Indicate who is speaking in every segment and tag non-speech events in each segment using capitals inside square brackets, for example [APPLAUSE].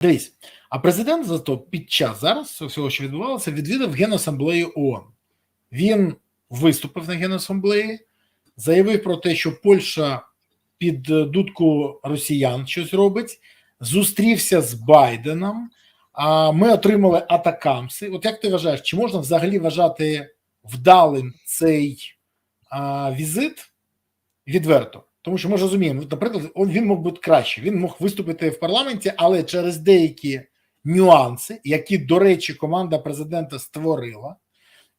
Speaker 1: Дивись, а президент зато під час зараз всього, що відбувалося, відвідав Генасамблею ООН. Він виступив на Генасамблеї, заявив про те, що Польща під дудку росіян щось робить, зустрівся з Байденом. А ми отримали атакамси. От як ти вважаєш, чи можна взагалі вважати вдалим цей а, візит відверто? Тому що ми розуміємо, наприклад, він мог бути краще. Він мог виступити в парламенті, але через деякі нюанси, які, до речі, команда президента створила,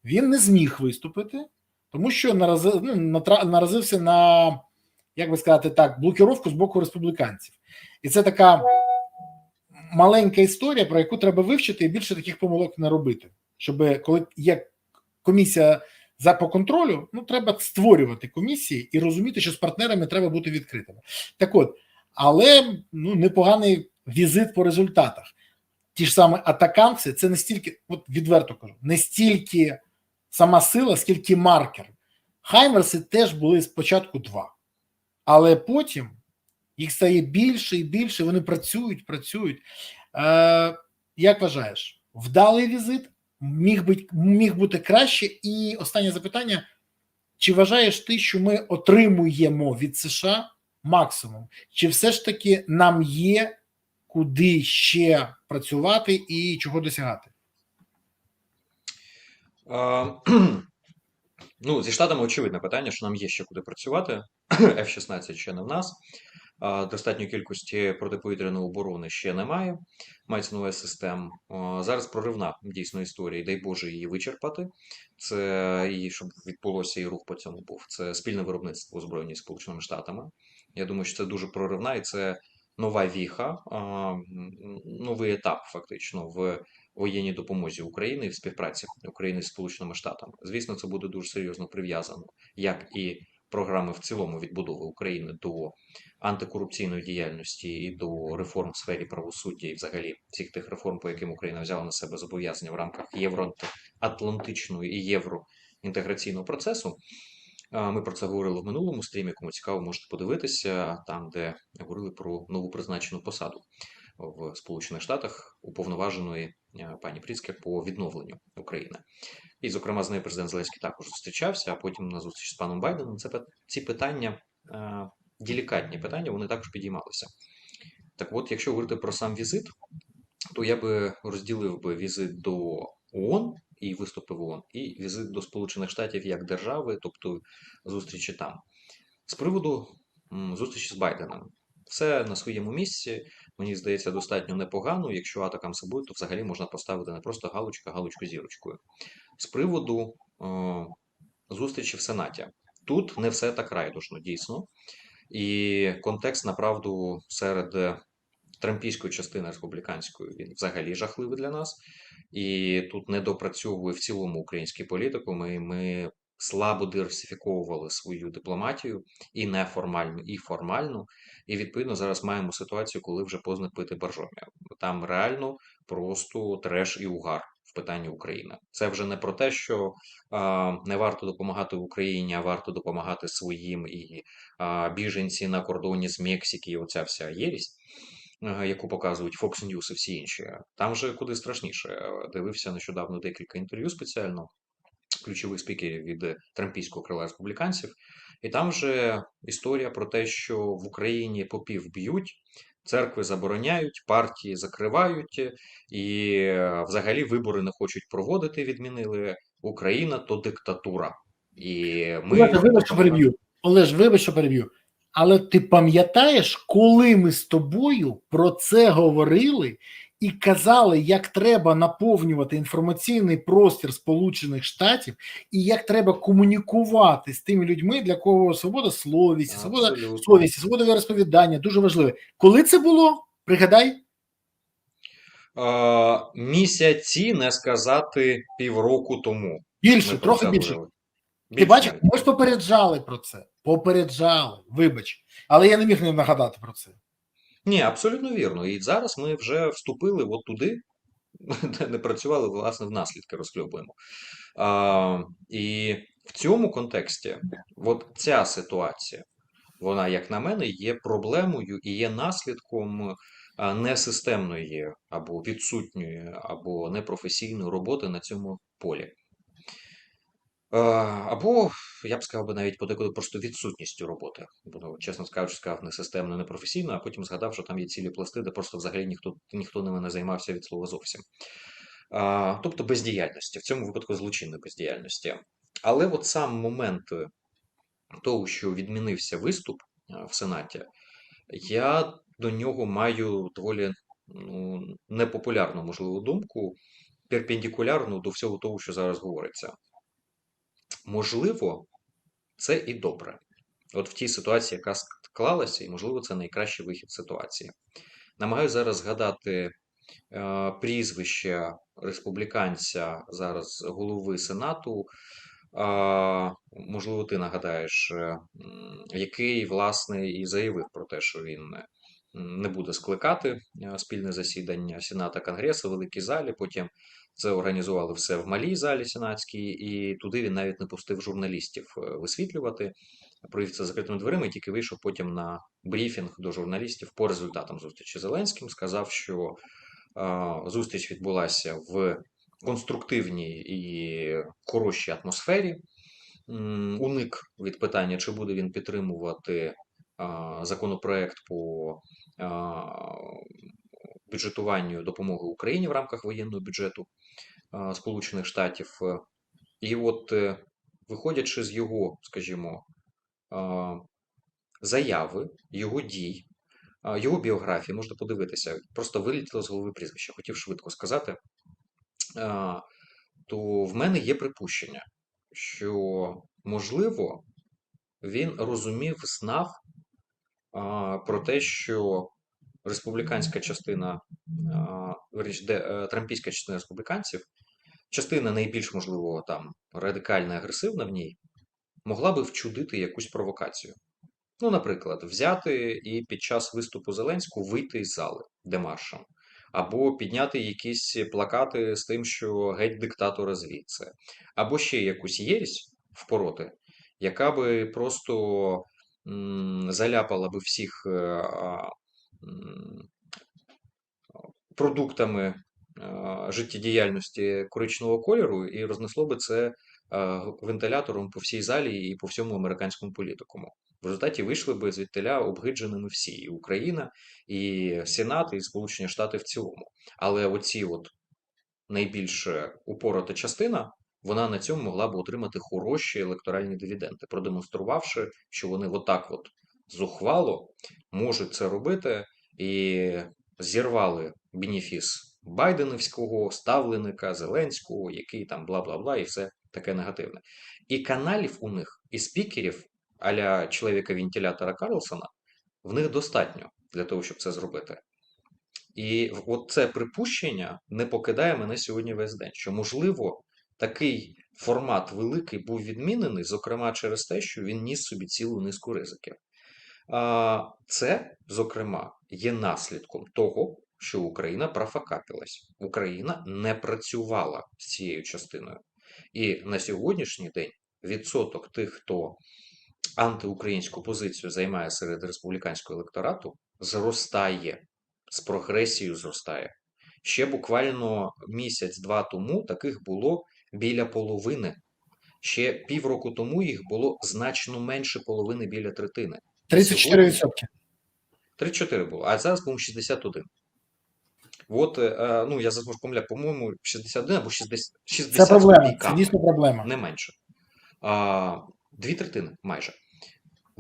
Speaker 1: він не зміг виступити, тому що наразив, ну, наразився на, як би сказати так, блокіровку з боку республіканців. І це така маленька історія, про яку треба вивчити і більше таких помилок не робити. Щоб коли є комісія за по контролю, ну треба створювати комісії і розуміти, що з партнерами треба бути відкритими. Так от, але ну непоганий візит по результатах. Ті ж саме атакамси, це не стільки, от відверто кажу, не стільки сама сила, скільки маркер. Хаймерси теж були спочатку два, але потім їх стає більше і більше. Вони працюють, працюють. Е, Як вважаєш, вдалий візит міг бути, міг бути краще? І останнє запитання: чи вважаєш ти, що ми отримуємо від США максимум? Чи все ж таки нам є куди ще працювати і чого досягати? [CLEARS THROAT]
Speaker 2: Ну, зі штатами очевидне питання, що нам є ще куди працювати. [CLEARS THROAT] F-16 ще не в нас. Достатньої кількості протиповітряної оборони ще немає. Мається нове систем. Зараз проривна дійсно історія, дай Боже її вичерпати. Це і щоб відбулося і рух по цьому був. Це спільне виробництво озброєння Сполученими Штатами. Я думаю, що це дуже проривна і це нова віха, новий етап фактично в воєнній допомозі України і в співпраці України з Сполученими Штатами. Звісно, це буде дуже серйозно прив'язано, як і програми в цілому відбудови України до антикорупційної діяльності і до реформ в сфері правосуддя, і взагалі всіх тих реформ, по яким Україна взяла на себе зобов'язання в рамках євроатлантичного і євроінтеграційного процесу. Ми про це говорили в минулому стрімі. Кому цікаво, можете подивитися там, де говорили про нову призначену посаду в Сполучених Штатах уповноваженої е, пані Пріцке по відновленню України. І, зокрема, з нею президент Зеленський також зустрічався, а потім на зустріч з паном Байденом це ці питання, е, делікатні питання, вони також підіймалися. Так от, якщо говорити про сам візит, то я би розділив би візит до ООН і виступи в ООН, і візит до Сполучених Штатів як держави, тобто зустрічі там. З приводу зустрічі з Байденом. Все на своєму місці. Мені здається, достатньо непогано. Якщо атакам буде, то взагалі можна поставити не просто галочку, а галочку зірочкою. З приводу е, зустрічі в Сенаті. Тут не все так райдушно, дійсно. І контекст, направду, серед трампійської частини республіканської він взагалі жахливий для нас. І тут не допрацьовує в цілому український політику. Ми, ми слабо диверсифіковували свою дипломатію і неформальну, і формальну. І відповідно зараз маємо ситуацію, коли вже поздно пити боржомі. Там реально просто треш і угар в питанні України. Це вже не про те, що а, не варто допомагати Україні, а варто допомагати своїм і а, біженці на кордоні з Мексики. І оця вся єрість. е, Яку показують Fox News і всі інші, там же куди страшніше. Дивився нещодавно декілька інтерв'ю спеціально ключових спікерів від трампійського крила республіканців, і там же історія про те, що в Україні попів б'ють, церкви забороняють, партії закривають, і е, взагалі вибори не хочуть проводити. Відмінили Україна то диктатура. І ми
Speaker 1: Олеже, вибач, що переб'ю. Олеж, вибач, що переб'ю. Але ти пам'ятаєш, коли ми з тобою про це говорили і казали, як треба наповнювати інформаційний простір Сполучених Штатів і як треба комунікувати з тими людьми, для кого свобода словісті, свобода совісті, свобода віросповідання дуже важливе. Коли це було? Пригадай,
Speaker 2: Е, місяці не сказати півроку тому.
Speaker 1: більше, трохи більше.
Speaker 2: говорили.
Speaker 1: Ти
Speaker 2: Більше
Speaker 1: бачиш, ми ж попереджали про це. Попереджали, вибач. Але я не міг не нагадати про це.
Speaker 2: Ні, абсолютно вірно. І зараз ми вже вступили от туди, де не працювали, власне, в наслідки розхльобуємо. І в цьому контексті, от ця ситуація, вона, як на мене, є проблемою і є наслідком несистемної або відсутньої, або непрофесійної роботи на цьому полі. Або, я б сказав би навіть подекуди просто відсутністю роботи. Бо, чесно скажучи, сказав несистемно, непрофесійно, а потім згадав, що там є цілі пласти, де просто взагалі ніхто, ніхто ними не займався від слова зовсім. А, тобто бездіяльності, в цьому випадку злочинної бездіяльності. Але от сам момент е, того, що відмінився виступ е, в Сенаті, я до нього маю доволі ну, непопулярну, можливу думку, перпендикулярну до всього того, що зараз говориться. Можливо, це і добре. От в тій ситуації, яка склалася, і можливо, це найкращий вихід ситуації. Намагаюся зараз згадати е, прізвище республіканця зараз голови Сенату. А, можливо, ти нагадаєш, е, який, власне, і заявив про те, що він е, не буде скликати е, спільне засідання Сената Конгресу в великій залі. Потім це організували все в малій залі сенатській, і туди він навіть не пустив журналістів е, висвітлювати. Провів це закритими дверима і тільки вийшов потім на брифінг до журналістів по результатам зустрічі Зеленським. Сказав, що а, зустріч відбулася в конструктивній і хорошій атмосфері. Уник від питання, чи буде він підтримувати а, законопроект по бюджетуванню допомоги Україні в рамках воєнного бюджету Сполучених Штатів. І от, е, виходячи з його, скажімо, заяви, його дій, його біографії, можна подивитися, просто вилітіло з голови прізвище, хотів швидко сказати. То в мене є припущення, що, можливо, він розумів, знав про те, що республіканська частина, а, де е, трампійська частина республіканців, частина найбільш, можливо, там радикальна агресивна в ній, могла би вчудити якусь провокацію. Ну, наприклад, взяти і під час виступу Зеленського вийти із зали демаршем, або підняти якісь плакати з тим, що геть диктатора звідси, або ще якусь єресь впороти, яка би просто м, заляпала би всіх е, продуктами життєдіяльності коричневого кольору і рознесло би це вентилятором по всій залі і по всьому американському політикуму. В результаті вийшли би звідтиля обгидженими всі і Україна, і Сенат, і Сполучені Штати в цілому. Але оці от найбільш упорота частина, вона на цьому могла б отримати хороші електоральні дивіденди, продемонструвавши, що вони отак от зухвало можуть це робити і зірвали бенефіс Байденівського ставленика Зеленського, який там бла бла бла, і все таке негативне. І каналів у них, і спікерів аля чоловіка вентилятора Карлсона, в них достатньо для того, щоб це зробити. І от це припущення не покидає мене сьогодні весь день. Що, можливо, такий формат великий був відмінений, зокрема через те, що він ніс собі цілу низку ризиків. Це, зокрема, є наслідком того, що Україна профакапилась. Україна не працювала з цією частиною. І на сьогоднішній день відсоток тих, хто антиукраїнську позицію займає серед республіканського електорату, зростає з прогресією зростає. Ще буквально місяць-два тому таких було біля половини. Ще півроку тому їх було значно менше половини біля третини.
Speaker 1: 34%.
Speaker 2: 34 було, а зараз, по-моєму, 61. От, е, ну, я зараз можу помиляти, по-моєму, 61 або 60, 60
Speaker 1: Це проблема. Це дійсно проблема.
Speaker 2: не менше. А, Дві третини майже.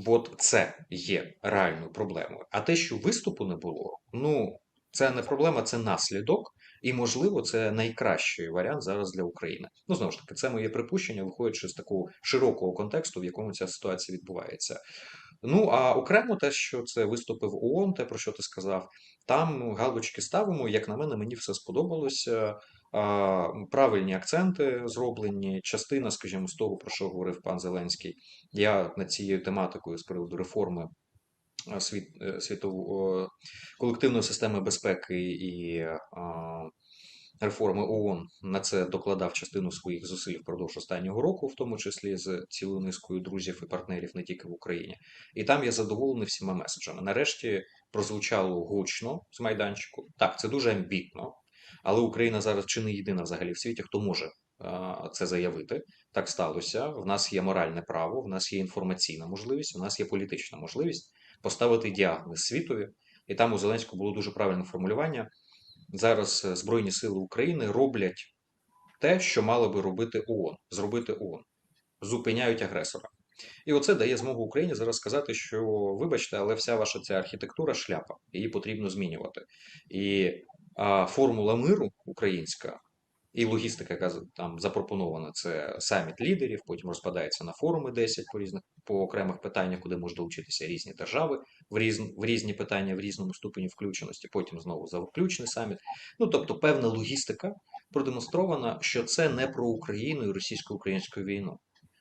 Speaker 2: От це є реальною проблемою. А те, що виступу не було, ну це не проблема, це наслідок, і можливо, це найкращий варіант зараз для України. Ну знову ж таки, це моє припущення, виходячи з такого широкого контексту, в якому ця ситуація відбувається. Ну а окремо те, що це виступи в ООН, те про що ти сказав, там галочки ставимо. Як на мене, мені все сподобалося. Правильні акценти зроблені. Частина, скажімо, з того, про що говорив пан Зеленський. Я над цією тематикою з приводу реформи світ, е, світової колективної системи безпеки і реформи ООН на це докладав частину своїх зусиль впродовж останнього року, в тому числі з цілою низкою друзів і партнерів не тільки в Україні. І там я задоволений всіма меседжами. Нарешті прозвучало гучно з майданчику. Так, це дуже амбітно, але Україна зараз чи не єдина взагалі в світі, хто може це заявити. Так сталося. В нас є моральне право, в нас є інформаційна можливість, в нас є політична можливість поставити діагноз світові. І там у Зеленського було дуже правильне формулювання. Зараз е, Збройні Сили України роблять те, що мало би робити ООН, зробити ООН, зупиняють агресора. І оце дає змогу Україні зараз сказати, що вибачте, але вся ваша ця архітектура шляпа, її потрібно змінювати. І а, формула миру українська і логістика, яка там запропонована, це саміт лідерів, потім розпадається на форуми 10 по різних по окремих питаннях, куди можуть долучитися різні держави в, різ, в різні питання, в різному ступені включеності, потім знову заключний саміт. Ну тобто, певна логістика продемонстрована, що це не про Україну і російсько-українську війну.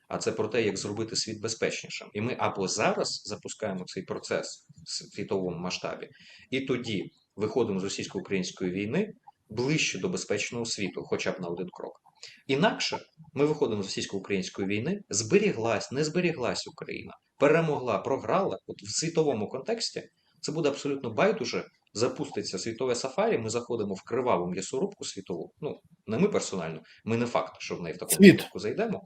Speaker 2: А це про те, як зробити світ безпечнішим. І ми або зараз запускаємо цей процес в світовому масштабі, і тоді виходимо з російсько-української війни ближче до безпечного світу, хоча б на один крок. Інакше ми виходимо з російсько-української війни, зберіглась, не зберіглась Україна, перемогла, програла. От в світовому контексті це буде абсолютно байдуже. Запуститься світове сафарі. Ми заходимо в криваву м'ясорубку світову. Ну не ми персонально, ми не факт, що в неї в такому випадку зайдемо.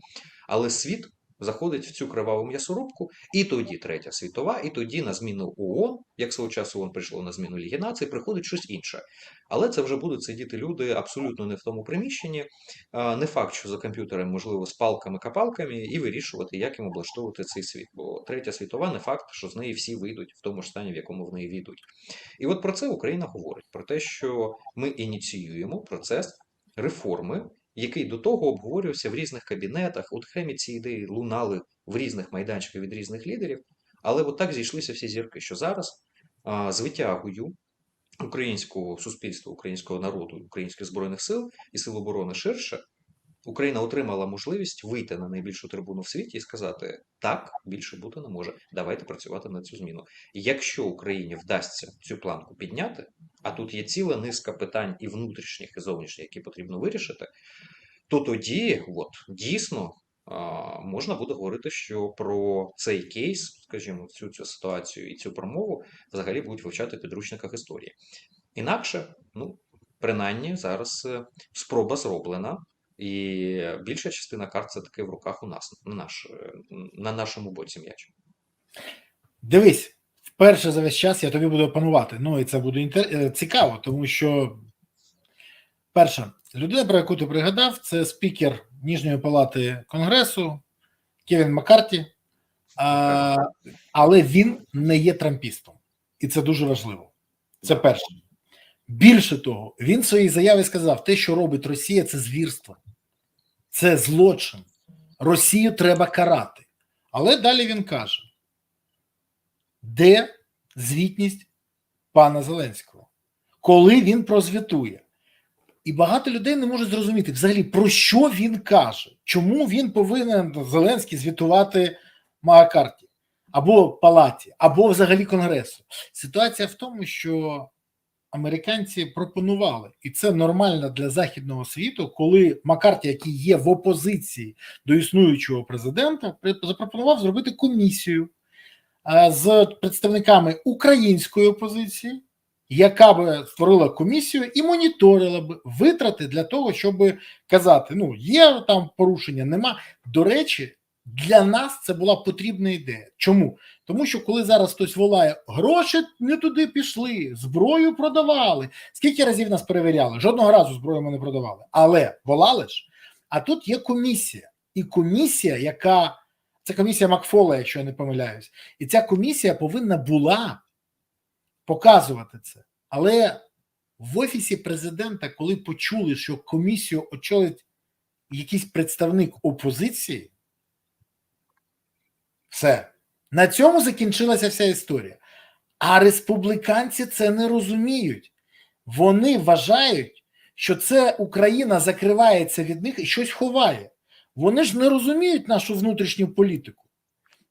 Speaker 2: Але світ заходить в цю криваву м'ясорубку, і тоді третя світова, і тоді на зміну ООН, як свого часу ООН прийшло на зміну Ліги Націй, приходить щось інше. Але це вже будуть сидіти люди абсолютно не в тому приміщенні. Не факт, що за комп'ютером, можливо, з палками-капалками, і вирішувати, як їм облаштовувати цей світ. Бо третя світова не факт, що з неї всі вийдуть в тому ж стані, в якому в неї війдуть. І от про це Україна говорить: про те, що ми ініціюємо процес реформи, який до того обговорювався в різних кабінетах. От хемі ці ідеї лунали в різних майданчиках від різних лідерів. Але от так зійшлися всі зірки, що зараз а, витягою українського суспільства, українського народу, українських збройних сил і сил оборони ширше, Україна отримала можливість вийти на найбільшу трибуну в світі і сказати: так, більше бути не може. Давайте працювати на цю зміну. Якщо Україні вдасться цю планку підняти, а тут є ціла низка питань і внутрішніх, і зовнішніх, які потрібно вирішити, то тоді, от дійсно. Можна буде говорити, що про цей кейс, скажімо, цю, цю ситуацію і цю промову взагалі будуть вивчати в підручниках історії. Інакше, ну, принаймні, зараз е, спроба зроблена, і більша частина карт це таки в руках у нас, на, наш, на нашому боці м'яч.
Speaker 1: Дивись, вперше за весь час я тобі буду опанувати. Ну і це буде інтер... е, цікаво, тому що перша людина, про яку ти пригадав, це спікер Ніжньої палати Конгресу Кевін Маккарті, а, але він не є трампістом, і це дуже важливо. Це перше. Більше того, він в своїй заяві сказав: те, що робить Росія, це звірство, це злочин. Росію треба карати. Але далі він каже: де звітність пана Зеленського, коли він прозвітує? І багато людей не можуть зрозуміти взагалі про що він каже, чому він повинен Зеленський звітувати Маакарті або Палаті, або взагалі Конгресу. Ситуація в тому, що американці пропонували, і це нормально для західного світу, коли Маккарті, який є в опозиції до існуючого президента, запропонував зробити комісію з представниками української опозиції, яка би створила комісію і моніторила б витрати для того, щоб казати: ну є там порушення, нема. До речі, для нас це була потрібна ідея. Чому? Тому що коли зараз хтось волає, гроші не туди пішли, зброю продавали. Скільки разів нас перевіряли? Жодного разу зброю ми не продавали. Але волали ж. А тут є комісія, і комісія, яка це комісія Макфола, якщо я не помиляюсь, і ця комісія повинна була показувати це. Але в офісі президента, коли почули, що комісію очолить якийсь представник опозиції, все. На цьому закінчилася вся історія. А республіканці це не розуміють. Вони вважають, що це Україна закривається від них і щось ховає. Вони ж не розуміють нашу внутрішню політику.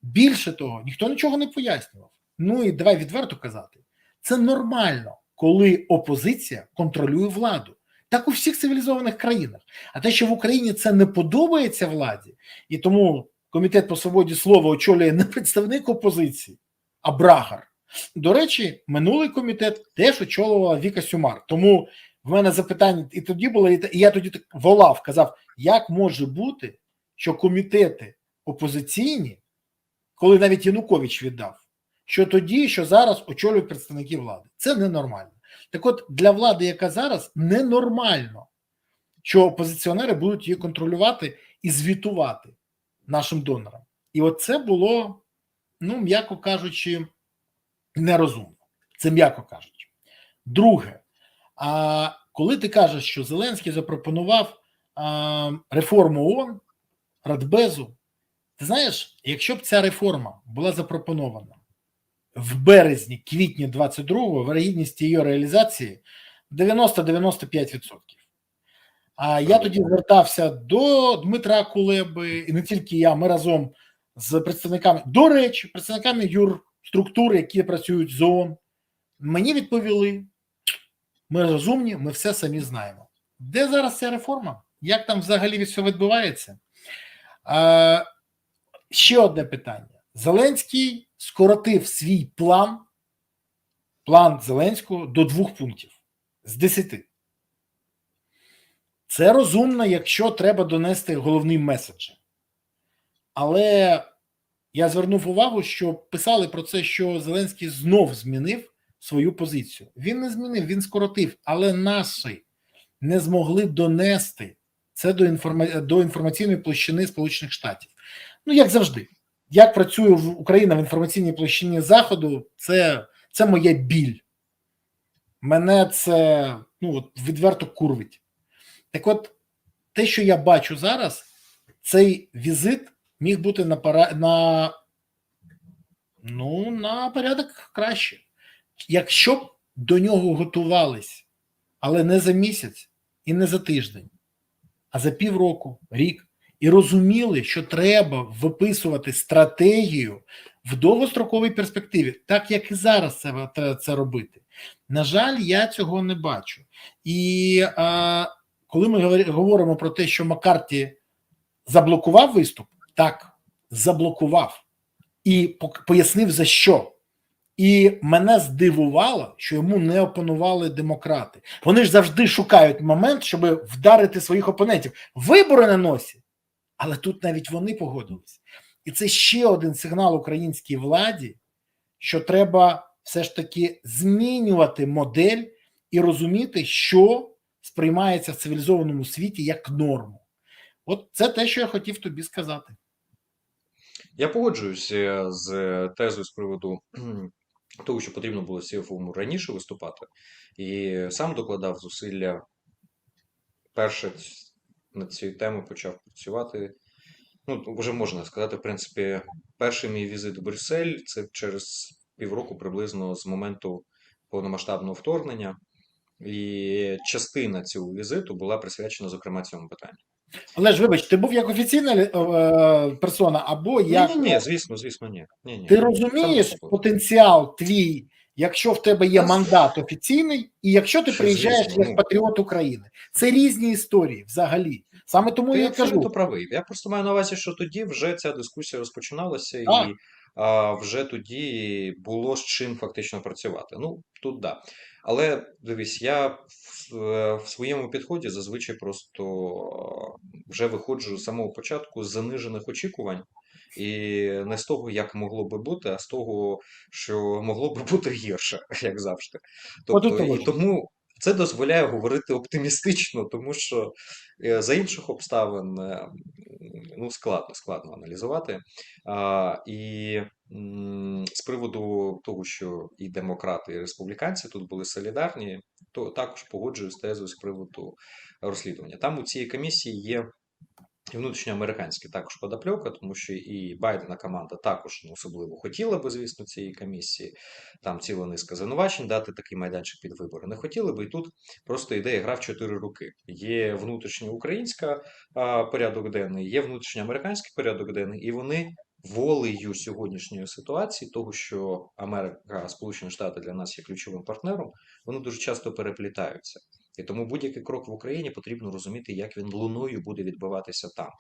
Speaker 1: Більше того, ніхто нічого не пояснював. Ну і давай відверто казати: це нормально, коли опозиція контролює владу. Так у всіх цивілізованих країнах. А те, що в Україні це не подобається владі, і тому комітет по свободі слова очолює не представник опозиції, а брагар. До речі, минулий комітет теж очолювала Віка Сюмар. Тому в мене запитання, і тоді було, і я тоді так волав, казав, як може бути, що комітети опозиційні, коли навіть Янукович віддав, що тоді, що зараз очолюють представники влади. Це ненормально. Так от для влади, яка зараз, ненормально, що опозиціонери будуть її контролювати і звітувати нашим донорам. І от це було, ну, м'яко кажучи, нерозумно. Це м'яко кажучи. Друге, а коли ти кажеш, що Зеленський запропонував а, реформу ООН, Радбезу, ти знаєш, якщо б ця реформа була запропонована в березні, квітні 22-го, вирогідність її реалізації 90-95%. А я тоді звертався до Дмитра Кулеби, і не тільки я, ми разом з представниками, до речі, представниками юрструктур, які працюють з ООН. Мені відповіли: ми розумні, ми все самі знаємо. Де зараз ця реформа? Як там взагалі все відбувається? А, ще одне питання: Зеленський скоротив свій план, план Зеленського до двох пунктів з десяти. Це розумно, якщо треба донести головний меседж. Але я звернув увагу, що писали про це, що Зеленський знов змінив свою позицію. Він не змінив, він скоротив, але наші не змогли донести це до, інформа... до інформаційної площини Сполучених Штатів. Ну, як завжди, як працює Україна в інформаційній площині Заходу, це, це моя біль. Мене це ну, от, відверто курвить. Так от, те, що я бачу зараз, цей візит міг бути на пара... на, ну, на порядок краще. Якщо б до нього готувались, але не за місяць і не за тиждень, а за півроку, рік, і розуміли, що треба виписувати стратегію в довгостроковій перспективі, так як і зараз це, це, робити. На жаль, я цього не бачу. І а, коли ми говоримо про те, що Маккарті заблокував виступ, так, заблокував і пояснив за що. І мене здивувало, що йому не опанували демократи. Вони ж завжди шукають момент, щоб вдарити своїх опонентів. Вибори на носі, але тут навіть вони погодились. І це ще один сигнал українській владі, що треба все ж таки змінювати модель і розуміти, що сприймається в цивілізованому світі як норму. От це те, що я хотів тобі сказати.
Speaker 2: Я погоджуюся з тезою з приводу того, що потрібно було CFO раніше виступати, і сам докладав зусилля перше над цією темою почав працювати. Ну, вже можна сказати, в принципі, перший мій візит в Брюссель це через півроку приблизно з моменту повномасштабного вторгнення, і частина цього візиту була присвячена, зокрема, цьому питанню.
Speaker 1: Але ж вибач, ти був як офіційна е, персона, або як.
Speaker 2: Ні, ні, звісно, звісно, ні. ні, ні.
Speaker 1: Ти розумієш потенціал твій, якщо в тебе є мандат офіційний, і якщо ти
Speaker 2: Що,
Speaker 1: приїжджаєш
Speaker 2: звісно,
Speaker 1: як
Speaker 2: ну.
Speaker 1: патріот України. Це різні історії взагалі. Саме тому
Speaker 2: Ти
Speaker 1: я кажу.
Speaker 2: правий. Я просто маю на увазі, що тоді вже ця дискусія розпочиналася,
Speaker 1: Так.
Speaker 2: і а, вже тоді було з чим фактично працювати. Ну, тут да. Але дивись, я в, е, своєму підході зазвичай просто вже виходжу з самого початку з занижених очікувань. І не з того, як могло би бути, а з того, що могло би бути гірше, [LAUGHS] як завжди. Тобто, і тому це дозволяє говорити оптимістично, тому що е, за інших обставин е, ну, складно, складно аналізувати. А, і з приводу того, що і демократи, і республіканці тут були солідарні, то також погоджуюсь тезою з приводу розслідування. Там у цій комісії є. І внутрішньоамериканські також подопльока, тому що і Байдена команда також ну, особливо хотіла би, звісно, цієї комісії. Там ціла низка звинувачень дати такий майданчик під вибори. Не хотіли би, і тут просто ідея гра в чотири роки. Є внутрішньоукраїнська порядок денний, є внутрішньоамериканський порядок денний, і вони волею сьогоднішньої ситуації, того, що Америка, Сполучені Штати для нас є ключовим партнером, вони дуже часто переплітаються. І тому будь-який крок в Україні потрібно розуміти, як він луною буде відбуватися там.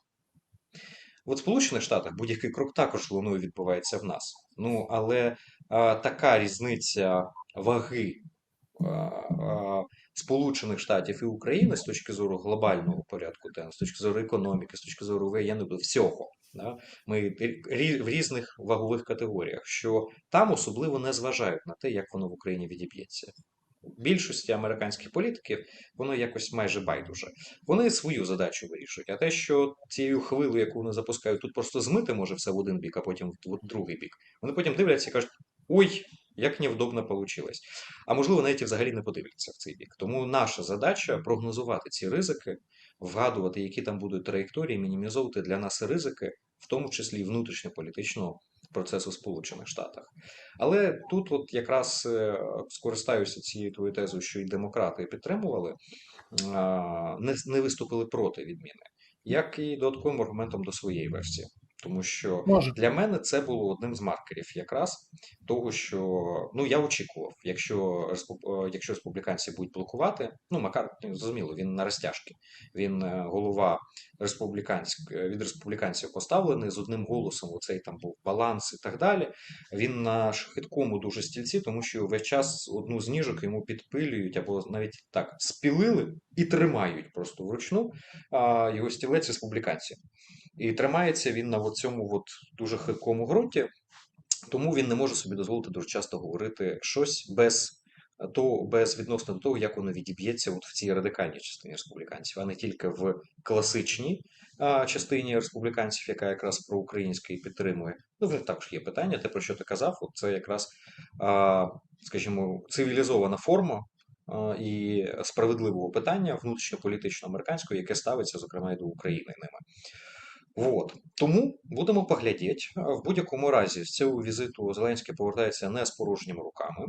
Speaker 2: От в Сполучених Штатах будь-який крок також луною відбувається в нас. Ну але а, така різниця ваги а, а, Сполучених Штатів і України з точки зору глобального порядку денного, з точки зору економіки, з точки зору воєнного всього. Да? Ми в різних вагових категоріях, що там особливо не зважають на те, як воно в Україні відіб'ється. Більшості американських політиків воно якось майже байдуже. Вони свою задачу вирішують. А те, що цією хвилею, яку вони запускають, тут просто змити може все в один бік, а потім в другий бік. Вони потім дивляться і кажуть: ой, як невдобно вийшло. А можливо, навіть взагалі не подивляться в цей бік. Тому наша задача прогнозувати ці ризики, вгадувати, які там будуть траєкторії, мінімізовувати для нас ризики, в тому числі і внутрішньополітичного процесу в Сполучених Штатах. Але тут, от якраз е, скористаюся цією твоєю тезою, що і демократи підтримували, не виступили проти відміни, як і додатковим аргументом до своєї версії. Тому що
Speaker 1: Може.
Speaker 2: для мене це було одним з маркерів, якраз того, що ну я очікував, якщо е, якщо республіканці будуть блокувати, ну Макар зрозуміло, він на розтяжки. Він е, голова республіканськ від республіканців поставлений з одним голосом. Оцей там був баланс і так далі. Він на шахиткому дуже стільці, тому що весь час одну з ніжок йому підпилюють або навіть так спілили і тримають просто вручну його стілець республіканці. І тримається він на цьому от дуже хиткому ґрунті, тому він не може собі дозволити дуже часто говорити щось без то без відносно до того, як воно відіб'ється от в цій радикальній частині республіканців, а не тільки в класичній частині республіканців, яка якраз проукраїнська і підтримує. Ну, в також є питання. Те, про що ти казав, от це якраз, скажімо, цивілізована форма. І справедливого питання внутрішньополітично американського, яке ставиться, зокрема, і до України ними. Вот. Тому будемо поглядіти. В будь-якому разі з цього візиту Зеленський повертається не з порожніми руками,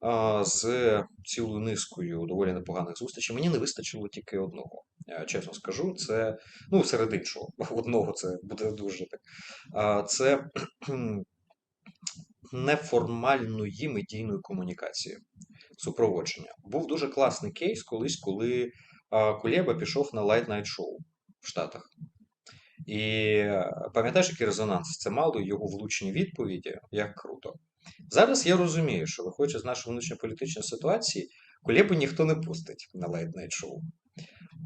Speaker 2: а з цілою низкою доволі непоганих зустрічей. Мені не вистачило тільки одного. Чесно скажу, це ну серед іншого. [LAUGHS] Одного це буде дуже так. Це неформальної медійної комунікації, супроводження. Був дуже класний кейс колись, коли Кулєба пішов на Light Night Show в Штатах. І е, пам'ятаєш, який резонанс це мало його влучні відповіді, як круто. Зараз я розумію, що виходячи з нашої внутрішньополітичної ситуації, Кулєбу ніхто не пустить на лейт-найт шоу.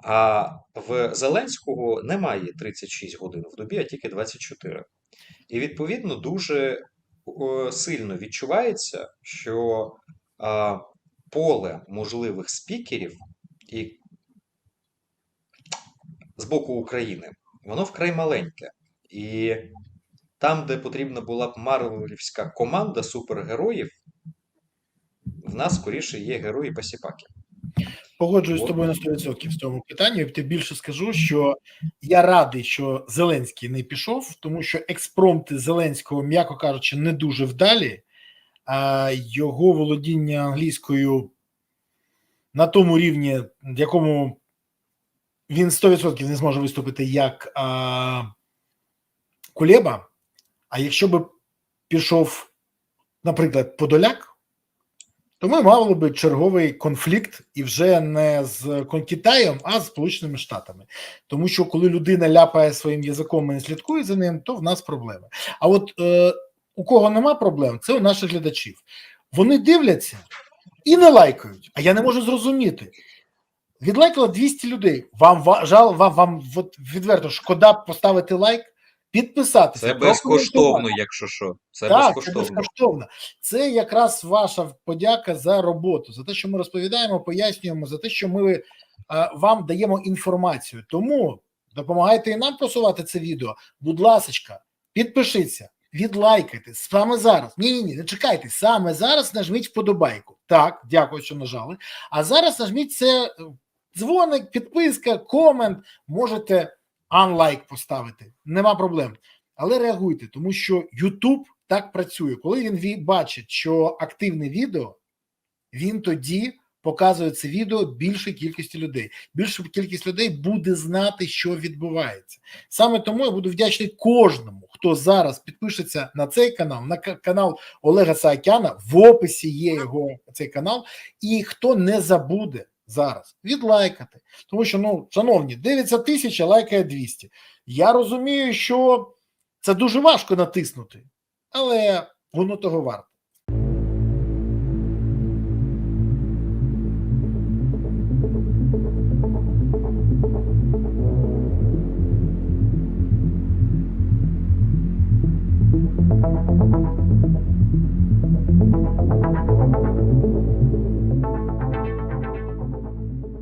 Speaker 2: А в Зеленського немає 36 годин в добі, а тільки 24. І відповідно дуже сильно відчувається, що а, поле можливих спікерів і з боку України воно вкрай маленьке. І там, де потрібна була б марвелівська команда супергероїв, в нас скоріше є герої посіпаки.
Speaker 1: Погоджуюсь з тобою на 100% в цьому питанні. Ти більше скажу, що я радий, що Зеленський не пішов, тому що експромти Зеленського, м'яко кажучи, не дуже вдалі, а його володіння англійською на тому рівні, в якому він 100% не зможе виступити як а, Кулеба. А якщо би пішов, наприклад, Подоляк, то ми мали би черговий конфлікт і вже не з Китаєм, а з Сполученими Штатами. Тому що коли людина ляпає своїм язиком і не слідкує за ним, то в нас проблеми. А от е, у кого нема проблем, це у наших глядачів. Вони дивляться і не лайкають. А я не можу зрозуміти. Відлайкало 200 людей. Вам ва- жал, вам, вам от відверто шкода поставити лайк, підписатися.
Speaker 2: Це безкоштовно, якщо що. Це
Speaker 1: Так, це
Speaker 2: безкоштовно.
Speaker 1: безкоштовно. Це якраз ваша подяка за роботу, за те, що ми розповідаємо, пояснюємо, за те, що ми е, вам даємо інформацію. Тому допомагайте і нам просувати це відео. Будь ласка, підпишіться, відлайкайте саме зараз. Ні, ні, ні, не чекайте. Саме зараз нажміть вподобайку. Так, дякую, що нажали. А зараз нажміть це е, дзвоник, підписка, комент. Можете анлайк поставити. Нема проблем. Але реагуйте, тому що YouTube так працює. Коли він бачить, що активне відео, він тоді показує це відео більшій кількості людей. Більша кількість людей буде знати, що відбувається. Саме тому я буду вдячний кожному, хто зараз підпишеться на цей канал, на канал Олега Саакяна. В описі є його цей канал, і хто не забуде зараз відлайкати. Тому що, ну, шановні, дивиться тисяча, лайкає 200. Я розумію, що це дуже важко натиснути, але воно того варто.